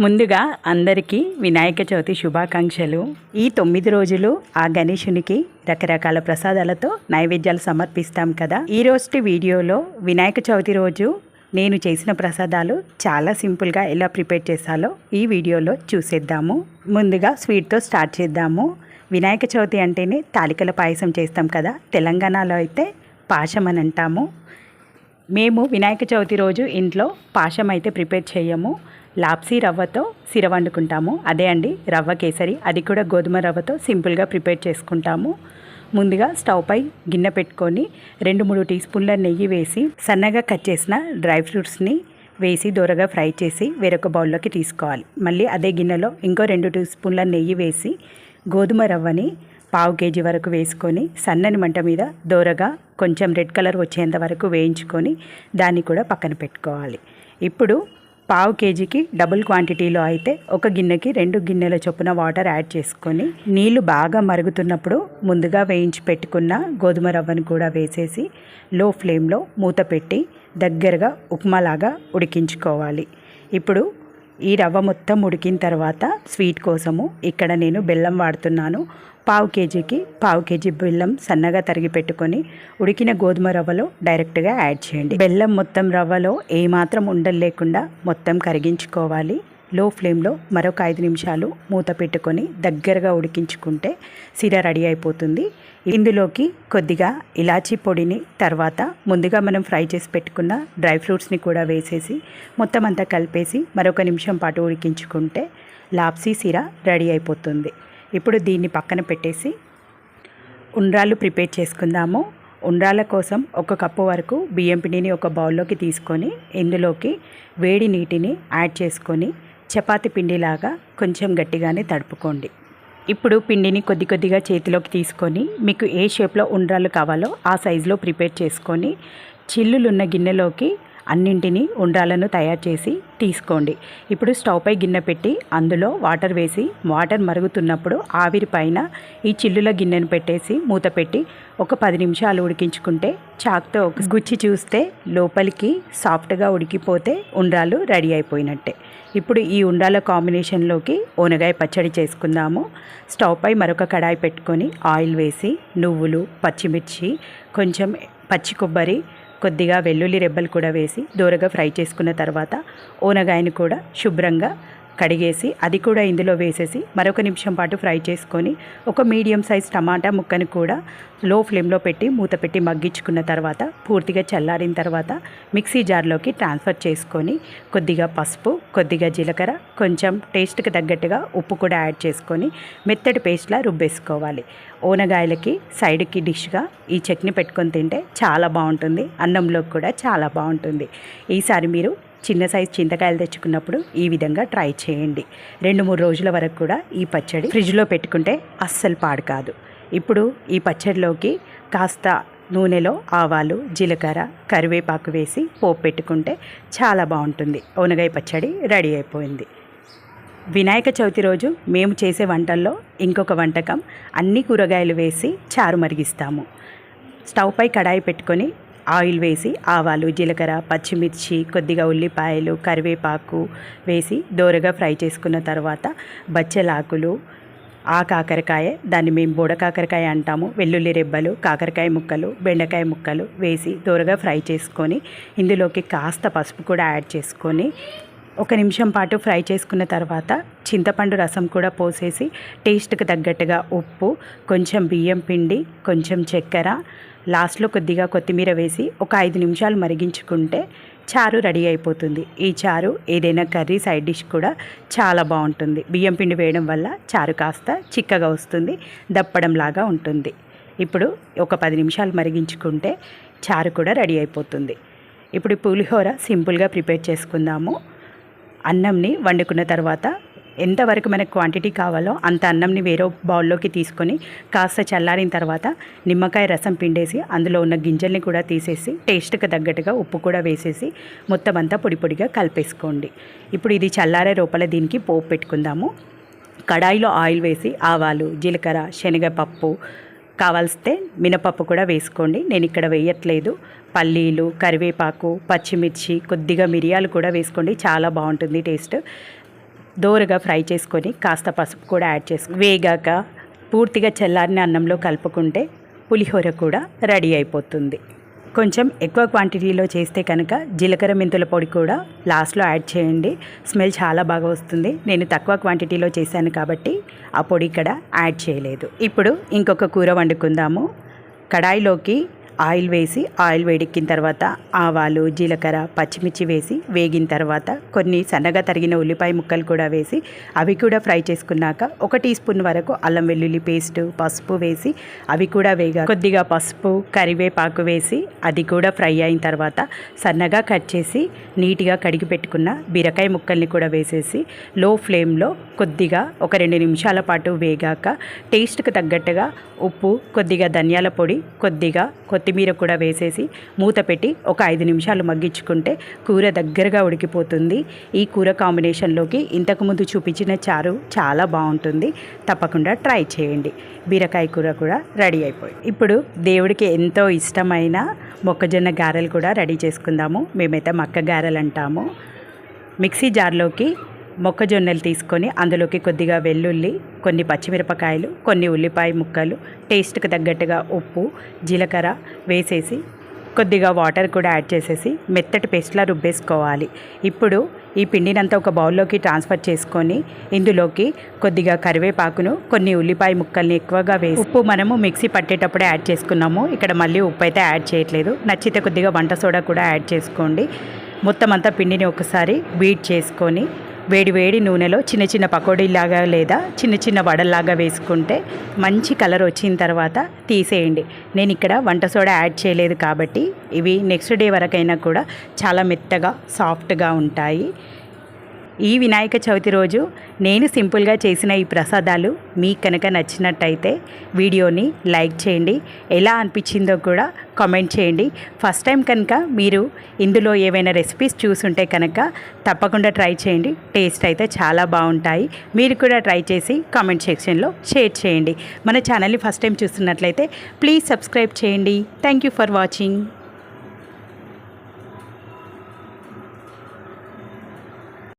ముందుగా అందరికీ వినాయక చవితి శుభాకాంక్షలు. ఈ తొమ్మిది రోజులు ఆ గణేషునికి రకరకాల ప్రసాదాలతో నైవేద్యాలు సమర్పిస్తాం కదా. ఈ రోజు వీడియోలో వినాయక చవితి రోజు నేను చేసిన ప్రసాదాలు చాలా సింపుల్గా ఎలా ప్రిపేర్ చేశాలో ఈ వీడియోలో చూసేద్దాము. ముందుగా స్వీట్తో స్టార్ట్ చేద్దాము. వినాయక చవితి అంటేనే తాలికల పాయసం చేస్తాం కదా. తెలంగాణలో అయితే పాశం అని అంటాము. మేము వినాయక చవితి రోజు ఇంట్లో పాశం అయితే ప్రిపేర్ చేయము. లాప్సీ రవ్వతో సిర వండుకుంటాము. అదే అండి రవ్వ కేసరి. అది కూడా గోధుమ రవ్వతో సింపుల్గా ప్రిపేర్ చేసుకుంటాము. ముందుగా స్టవ్ పై గిన్నె పెట్టుకొని రెండు మూడు టీ స్పూన్ల నెయ్యి వేసి సన్నగా కట్ చేసిన డ్రై ఫ్రూట్స్ని వేసి దూరగా ఫ్రై చేసి వేరొక బౌల్లోకి తీసుకోవాలి. మళ్ళీ అదే గిన్నెలో ఇంకో రెండు టీ స్పూన్ల నెయ్యి వేసి గోధుమ రవ్వని పావు కేజీ వరకు వేసుకొని సన్నని మంట మీద దోరగా కొంచెం రెడ్ కలర్ వచ్చేంత వరకు వేయించుకొని దాన్ని కూడా పక్కన పెట్టుకోవాలి. ఇప్పుడు పావు కేజీకి డబుల్ క్వాంటిటీలో అయితే ఒక గిన్నెకి రెండు గిన్నెల చొప్పున వాటర్ యాడ్ చేసుకొని నీళ్ళు బాగా మరుగుతున్నప్పుడు ముందుగా వేయించి పెట్టుకున్న గోధుమ రవ్వను కూడా వేసేసి లో ఫ్లేమ్లో మూత పెట్టి దగ్గరగా ఉప్మాలాగా ఉడికించుకోవాలి. ఇప్పుడు ఈ రవ్వ మొత్తం ఉడికిన తర్వాత స్వీట్ కోసము ఇక్కడ నేను బెల్లం వాడుతున్నాను. పావు కేజీకి పావు కేజీ బెల్లం సన్నగా తరిగి పెట్టుకొని ఉడికిన గోధుమ రవ్వలో డైరెక్ట్గా యాడ్ చేయండి. బెల్లం మొత్తం రవ్వలో ఏమాత్రం ఉండలు లేకుండా మొత్తం కరిగించుకోవాలి. లో ఫ్లేమ్లో మరొక ఐదు నిమిషాలు మూత పెట్టుకొని దగ్గరగా ఉడికించుకుంటే సిర రెడీ అయిపోతుంది. ఇందులోకి కొద్దిగా ఇలాచీ పొడిని తర్వాత ముందుగా మనం ఫ్రై చేసి పెట్టుకున్న డ్రై ఫ్రూట్స్ని కూడా వేసేసి మొత్తం అంతా కలిపేసి మరొక నిమిషం పాటు ఉడికించుకుంటే లాప్సీ సిర రెడీ అయిపోతుంది. ఇప్పుడు దీన్ని పక్కన పెట్టేసి ఉండ్రాలు ప్రిపేర్ చేసుకుందాము. ఉండ్రాల కోసం ఒక కప్పు వరకు బియ్యం పిండిని ఒక బౌల్లోకి తీసుకొని ఇందులోకి వేడి నీటిని యాడ్ చేసుకొని చపాతి పిండిలాగా కొంచెం గట్టిగానే తడుపుకోండి. ఇప్పుడు పిండిని కొద్ది కొద్దిగా చేతిలోకి తీసుకొని మీకు ఏ షేప్లో ఉండ్రాలు కావాలో ఆ సైజులో ప్రిపేర్ చేసుకొని చిల్లులున్న గిన్నెలోకి అన్నింటినీ ఉండ్రాలను తయారు చేసి తీసుకోండి. ఇప్పుడు స్టవ్ పై గిన్నె పెట్టి అందులో వాటర్ వేసి వాటర్ మరుగుతున్నప్పుడు ఆవిరి పైన ఈ చిల్లుల గిన్నెను పెట్టేసి మూత పెట్టి ఒక పది నిమిషాలు ఉడికించుకుంటే చాక్తో ఒక గుచ్చి చూస్తే లోపలికి సాఫ్ట్గా ఉడికిపోతే ఉండ్రాలు రెడీ అయిపోయినట్టే. ఇప్పుడు ఈ ఉండాల కాంబినేషన్లోకి ఓనగాయ పచ్చడి చేసుకుందాము. స్టవ్ పై మరొక కడాయి పెట్టుకొని ఆయిల్ వేసి నువ్వులు పచ్చిమిర్చి కొంచెం పచ్చి కొబ్బరి కొద్దిగా వెల్లుల్లి రెబ్బలు కూడా వేసి దూరగా ఫ్రై చేసుకున్న తర్వాత ఓనగాయని కూడా శుభ్రంగా కడిగేసి అది కూడా ఇందులో వేసేసి మరొక నిమిషం పాటు ఫ్రై చేసుకొని ఒక మీడియం సైజ్ టమాటా ముక్కను కూడా లో ఫ్లేమ్లో పెట్టి మూత పెట్టి మగ్గించుకున్న తర్వాత పూర్తిగా చల్లారిన తర్వాత మిక్సీ జార్లోకి ట్రాన్స్ఫర్ చేసుకొని కొద్దిగా పసుపు కొద్దిగా జీలకర్ర కొంచెం టేస్ట్కి తగ్గట్టుగా ఉప్పు కూడా యాడ్ చేసుకొని మెత్తటి పేస్ట్లా రుబ్బేసుకోవాలి. ఓనగాయలకి సైడ్కి డిష్గా ఈ చట్నీ పెట్టుకొని తింటే చాలా బాగుంటుంది. అన్నంలోకి కూడా చాలా బాగుంటుంది. ఈసారి మీరు చిన్న సైజ్ చింతకాయలు తెచ్చుకున్నప్పుడు ఈ విధంగా ట్రై చేయండి. రెండు మూడు రోజుల వరకు కూడా ఈ పచ్చడి ఫ్రిడ్జ్లో పెట్టుకుంటే అస్సలు పాడు కాదు. ఇప్పుడు ఈ పచ్చడిలోకి కాస్త నూనెలో ఆవాలు జీలకర్ర కరివేపాకు వేసి పోపు పెట్టుకుంటే చాలా బాగుంటుంది. ఓనగాయ పచ్చడి రెడీ అయిపోయింది. వినాయక చవితి రోజు మేము చేసే వంటల్లో ఇంకొక వంటకం అన్ని కూరగాయలు వేసి చారు మరిగిస్తాము. స్టవ్ పై కడాయి పెట్టుకొని ఆయిల్ వేసి ఆవాలు జీలకర్ర పచ్చిమిర్చి కొద్దిగా ఉల్లిపాయలు కరివేపాకు వేసి దోరగా ఫ్రై చేసుకున్న తర్వాత బచ్చలాకులు ఆ కాకరకాయ దాన్ని మేము బోడ కాకరకాయ అంటాము వెల్లుల్లి రెబ్బలు కాకరకాయ ముక్కలు బెండకాయ ముక్కలు వేసి దోరగా ఫ్రై చేసుకొని ఇందులోకి కాస్త పసుపు కూడా యాడ్ చేసుకొని ఒక నిమిషం పాటు ఫ్రై చేసుకున్న తర్వాత చింతపండు రసం కూడా పోసేసి టేస్ట్కి తగ్గట్టుగా ఉప్పు కొంచెం బియ్యం పిండి కొంచెం చక్కెర లాస్ట్లో కొద్దిగా కొత్తిమీర వేసి ఒక ఐదు నిమిషాలు మరిగించుకుంటే చారు రెడీ అయిపోతుంది. ఈ చారు ఏదైనా కర్రీ సైడ్ డిష్ కూడా చాలా బాగుంటుంది. బియ్యం పిండి వేయడం వల్ల చారు కాస్త చిక్కగా వస్తుంది దప్పడం లాగా ఉంటుంది. ఇప్పుడు ఒక పది నిమిషాలు మరిగించుకుంటే చారు కూడా రెడీ అయిపోతుంది. ఇప్పుడు పులిహోర సింపుల్గా ప్రిపేర్ చేసుకుందాము. అన్నంని వండుకున్న తర్వాత ఎంతవరకు మనకు క్వాంటిటీ కావాలో అంత అన్నంని వేరే బౌల్లోకి తీసుకొని కాస్త చల్లారిన తర్వాత నిమ్మకాయ రసం పిండేసి అందులో ఉన్న గింజల్ని కూడా తీసేసి టేస్ట్కి తగ్గట్టుగా ఉప్పు కూడా వేసేసి మొత్తం అంతా పొడి పొడిగా కలిపేసుకోండి. ఇప్పుడు ఇది చల్లారే లోపల దీనికి పోపు పెట్టుకుందాము. కడాయిలో ఆయిల్ వేసి ఆవాలు జీలకర్ర శనగపప్పు కావాల్స్తే మినపప్పు కూడా వేసుకోండి. నేను ఇక్కడ వేయట్లేదు. పల్లీలు కరివేపాకు పచ్చిమిర్చి కొద్దిగా మిరియాలు కూడా వేసుకోండి. చాలా బాగుంటుంది టేస్ట్. దోరగా ఫ్రై చేసుకొని కాస్త పసుపు కూడా యాడ్ చేసుకుని వేగాక పూర్తిగా చల్లారిన అన్నంలో కలుపుకుంటే పులిహోర కూడా రెడీ అయిపోతుంది. కొంచెం ఎక్కువ క్వాంటిటీలో చేస్తే కనుక జీలకర్ర మెంతుల పొడి కూడా లాస్ట్లో యాడ్ చేయండి. స్మెల్ చాలా బాగా వస్తుంది. నేను తక్కువ క్వాంటిటీలో చేశాను కాబట్టి ఆ పొడి ఇక్కడ యాడ్ చేయలేదు. ఇప్పుడు ఇంకొక కూర వండుకుందాము. కడాయిలోకి ఆయిల్ వేసి ఆయిల్ వేడెక్కిన తర్వాత ఆవాలు జీలకర్ర పచ్చిమిర్చి వేసి వేగిన తర్వాత కొన్ని సన్నగా తరిగిన ఉల్లిపాయ ముక్కలు కూడా వేసి అవి కూడా ఫ్రై చేసుకున్నాక ఒక టీ స్పూన్ వరకు అల్లం వెల్లుల్లి పేస్ట్ పసుపు వేసి అవి కూడా వేగా కొద్దిగా పసుపు కరివేపాకు వేసి అది కూడా ఫ్రై అయిన తర్వాత సన్నగా కట్ చేసి నీట్గా కడిగి పెట్టుకున్న బీరకాయ ముక్కల్ని కూడా వేసేసి లో ఫ్లేమ్లో కొద్దిగా ఒక రెండు నిమిషాల పాటు వేగాక టేస్ట్కి తగ్గట్టుగా ఉప్పు కొద్దిగా ధనియాల పొడి కొద్దిగా కొత్తిమీర కూడా వేసేసి మూత పెట్టి ఒక ఐదు నిమిషాలు మగ్గించుకుంటే కూర దగ్గరగా ఉడికిపోతుంది. ఈ కూర కాంబినేషన్లోకి ఇంతకుముందు చూపించిన చారు చాలా బాగుంటుంది. తప్పకుండా ట్రై చేయండి. బీరకాయ కూర కూడా రెడీ అయిపోయింది. ఇప్పుడు దేవుడికి ఎంతో ఇష్టమైన మొక్కజొన్న గారెలు కూడా రెడీ చేసుకుందాము. మేమైతే మక్క గారెలు అంటాము. మిక్సీ జార్లోకి మొక్కజొన్నలు తీసుకొని అందులోకి కొద్దిగా వెల్లుల్లి కొన్ని పచ్చిమిరపకాయలు కొన్ని ఉల్లిపాయ ముక్కలు టేస్ట్కి తగ్గట్టుగా ఉప్పు జీలకర్ర వేసేసి కొద్దిగా వాటర్ కూడా యాడ్ చేసేసి మెత్తటి పేస్ట్లా రుబ్బేసుకోవాలి. ఇప్పుడు ఈ పిండినంతా ఒక బౌల్లోకి ట్రాన్స్ఫర్ చేసుకొని ఇందులోకి కొద్దిగా కరివేపాకును కొన్ని ఉల్లిపాయ ముక్కల్ని ఎక్కువగా వేసి ఉప్పు మనము మిక్సీ పట్టేటప్పుడే యాడ్ చేసుకున్నాము. ఇక్కడ మళ్ళీ ఉప్పు అయితే యాడ్ చేయట్లేదు. నచ్చితే కొద్దిగా వంట సోడా కూడా యాడ్ చేసుకోండి. మొత్తం అంతా పిండిని ఒకసారి బీట్ చేసుకొని వేడి వేడి నూనెలో చిన్న చిన్న పకోడీలాగా లేదా చిన్న చిన్న వడల్లాగా వేసుకుంటే మంచి కలర్ వచ్చిన తర్వాత తీసేయండి. నేను ఇక్కడ వంట సోడా యాడ్ చేయలేదు కాబట్టి ఇవి నెక్స్ట్ డే వరకైనా కూడా చాలా మెత్తగా సాఫ్ట్గా ఉంటాయి. ఈ వినాయక చవితి రోజు నేను సింపుల్గా చేసిన ఈ ప్రసాదాలు మీకు కనుక నచ్చినట్టయితే వీడియోని లైక్ చేయండి. ఎలా అనిపించిందో కూడా కామెంట్ చేయండి. ఫస్ట్ టైం కనుక మీరు ఇందులో ఏవైనా రెసిపీస్ చూసుంటే కనుక తప్పకుండా ట్రై చేయండి. టేస్ట్ అయితే చాలా బాగుంటాయి. మీరు కూడా ట్రై చేసి కామెంట్ సెక్షన్లో షేర్ చేయండి. మన ఛానల్ని ఫస్ట్ టైం చూస్తున్నట్లయితే ప్లీజ్ సబ్స్క్రైబ్ చేయండి. Thank you for watching.